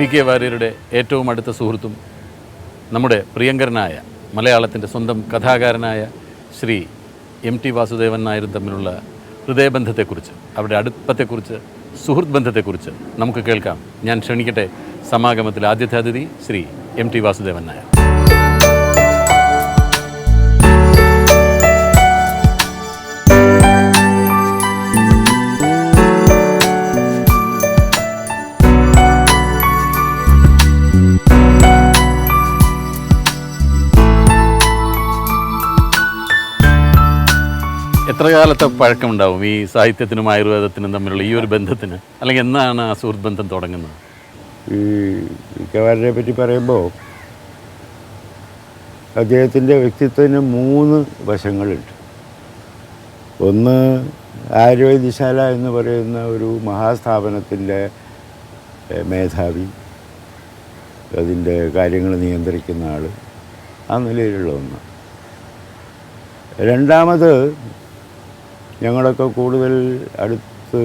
P K വാര്യരുടെ ഏറ്റവും അടുത്ത സുഹൃത്തും നമ്മുടെ പ്രിയങ്കരനായ മലയാളത്തിന്റെ സ്വന്തം കഥാകാരനായ ശ്രീ എം ടി വാസുദേവൻ നായരും തമ്മിലുള്ള ഹൃദയബന്ധത്തെക്കുറിച്ച് അവരുടെ അടുപ്പത്തെക്കുറിച്ച് സുഹൃത്ത് ബന്ധത്തെക്കുറിച്ച് നമുക്ക് കേൾക്കാം. ഞാൻ ക്ഷണിക്കട്ടെ സമാഗമത്തിൽ ആദ്യത്തെ അതിഥി ശ്രീ എം ടി വാസുദേവൻ നായർ. എത്ര കാലത്തെ പഴക്കമുണ്ടാവും ഈ സാഹിത്യത്തിനും ആയുർവേദത്തിനും തമ്മിലുള്ള ഈ ഒരു ബന്ധത്തിന്? അല്ലെങ്കിൽ എന്നാണ് ആ സുഹൃത്ത് ബന്ധം തുടങ്ങുന്നത്? ഈ മിക്കവാറിനെ പറ്റി പറയുമ്പോൾ അദ്ദേഹത്തിന്റെ വ്യക്തിത്വത്തിന് മൂന്ന് വശങ്ങളുണ്ട്. ഒന്ന് ആയുർവേദശാല എന്ന് പറയുന്ന ഒരു മഹാസ്ഥാപനത്തിന്റെ മേധാവി അതിന്റെ കാര്യങ്ങൾ നിയന്ത്രിക്കുന്ന ആൾ ആ നിലയിലുള്ള ഒന്ന്. രണ്ടാമത് ഞങ്ങളൊക്കെ കൂടുതൽ അടുത്ത്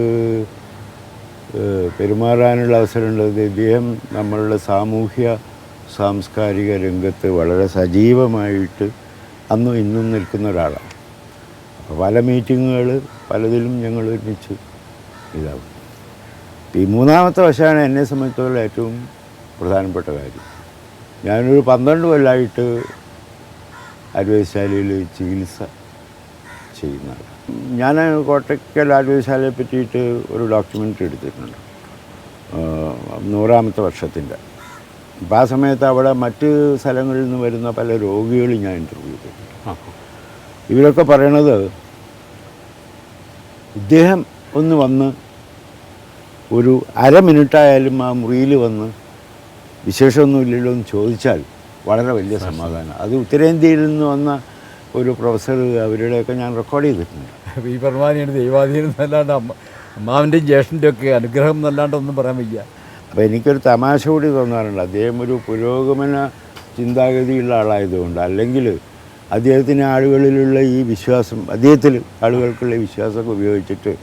പെരുമാറാനുള്ള അവസരമുള്ളത് ഇദ്ദേഹം നമ്മളുടെ സാമൂഹ്യ സാംസ്കാരിക രംഗത്ത് വളരെ സജീവമായിട്ട് അന്നും ഇന്നും നിൽക്കുന്ന ഒരാളാണ്. പല മീറ്റിങ്ങുകൾ പലതിലും ഞങ്ങൾ ഒരുമിച്ച് ഇതാവും. ഈ മൂന്നാമത്തെ വശമാണ് എന്നെ സംബന്ധിച്ചിടത്തോളം ഏറ്റവും പ്രധാനപ്പെട്ട കാര്യം. ഞാനൊരു പന്ത്രണ്ട് കൊല്ലമായിട്ട് ആയുർവേദശാലയിൽ ചികിത്സ ചെയ്യുന്നതാണ് ഞാൻ കോട്ടയ്ക്കൽ ആരോഗ്യശാലയെ പറ്റിയിട്ട് ഒരു ഡോക്യുമെന്ററി എടുത്തിട്ടുണ്ട്. നൂറാമത്തെ വർഷത്തിന്റെ. അപ്പോൾ ആ സമയത്ത് അവിടെ മറ്റ് സ്ഥലങ്ങളിൽ നിന്ന് വരുന്ന പല രോഗികളും ഞാൻ ഇന്റർവ്യൂ ചെയ്തിട്ടുണ്ട്. ഇവരൊക്കെ പറയണത് ഇദ്ദേഹം ഒന്ന് വന്ന് ഒരു അര മിനിറ്റായാലും ആ മുറിയിൽ വന്ന് വിശേഷമൊന്നുമില്ലല്ലോ എന്ന് ചോദിച്ചാൽ വളരെ വലിയ സമാധാനം. അത് ഉത്തരേന്ത്യയിൽ നിന്ന് വന്ന ഒരു പ്രൊഫസർ അവരുടെയൊക്കെ ഞാൻ റെക്കോർഡ് ചെയ്തിട്ടുണ്ട്. ഈ പറഞ്ഞാൽ ദൈവാധീനം എന്നല്ലാണ്ട് അമ്മ അമ്മാവിന്റെയും ജ്യേഷ്ഠന്റെ ഒക്കെ അനുഗ്രഹം എന്നല്ലാണ്ട് ഒന്നും പറയാൻ വയ്യ. അപ്പോൾ എനിക്കൊരു തമാശ കൂടി തോന്നാറുണ്ട്. അദ്ദേഹം ഒരു പുരോഗമന ചിന്താഗതിയുള്ള ആളായതുകൊണ്ട് അല്ലെങ്കിൽ അദ്ദേഹത്തിന് ആളുകളിലുള്ള ഈ വിശ്വാസം അദ്ദേഹത്തിൽ ആളുകൾക്കുള്ള ഈ വിശ്വാസമൊക്കെ ഉപയോഗിച്ചിട്ട്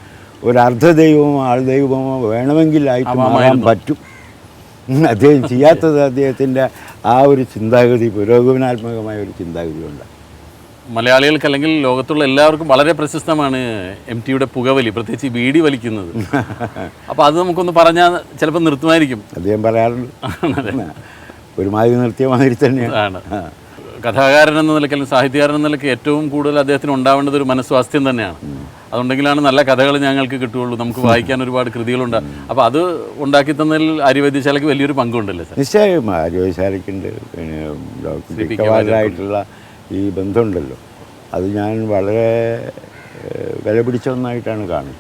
ഒരു അർദ്ധദൈവമോ ആൾദൈവമോ വേണമെങ്കിൽ ആയിട്ട് മാറാൻ. പറ്റും. അദ്ദേഹം ചെയ്യാത്തത് അദ്ദേഹത്തിന്റെ ആ ഒരു ചിന്താഗതി പുരോഗമനാത്മകമായ ഒരു ചിന്താഗതി ഉണ്ട് മലയാളികൾക്ക് അല്ലെങ്കിൽ ലോകത്തുള്ള എല്ലാവർക്കും വളരെ പ്രശസ്തമാണ് എം ടിയുടെ പുകവലി പ്രത്യേകിച്ച് ബീഡി വലിക്കുന്നത്. അപ്പോൾ അത് നമുക്കൊന്ന് പറഞ്ഞാൽ ചിലപ്പോൾ നിർത്തുമായിരിക്കും. അദ്ദേഹം പറയാറുണ്ട്. ഒരുമാതിരി നിർത്തിയ മാതിരി തന്നെയാണ് കഥാകാരൻ എന്ന നിലയ്ക്ക് അല്ലെങ്കിൽ സാഹിത്യകാരൻ എന്ന നിലയ്ക്ക് ഏറ്റവും കൂടുതൽ അദ്ദേഹത്തിന് ഉണ്ടാവേണ്ടത് ഒരു മനസ്വാസ്ഥ്യം തന്നെയാണ്. അതുണ്ടെങ്കിലാണ് നല്ല കഥകൾ ഞങ്ങൾക്ക് കിട്ടുകയുള്ളൂ. നമുക്ക് വായിക്കാൻ ഒരുപാട് കൃതികളുണ്ട്. അപ്പോൾ അത് ഉണ്ടാക്കി തന്നതിൽ ആര്യവൈദ്യശാലയ്ക്ക് വലിയൊരു പങ്കുണ്ടല്ലേ സാർ? നിശ്ചയമായും ആരോഗ്യശാലയ്ക്കുണ്ട് പിന്നെ ഈ ബന്ധമുണ്ടല്ലോ. അത് ഞാൻ വളരെ വില പിടിച്ച ഒന്നായിട്ടാണ് കാണുന്നത്.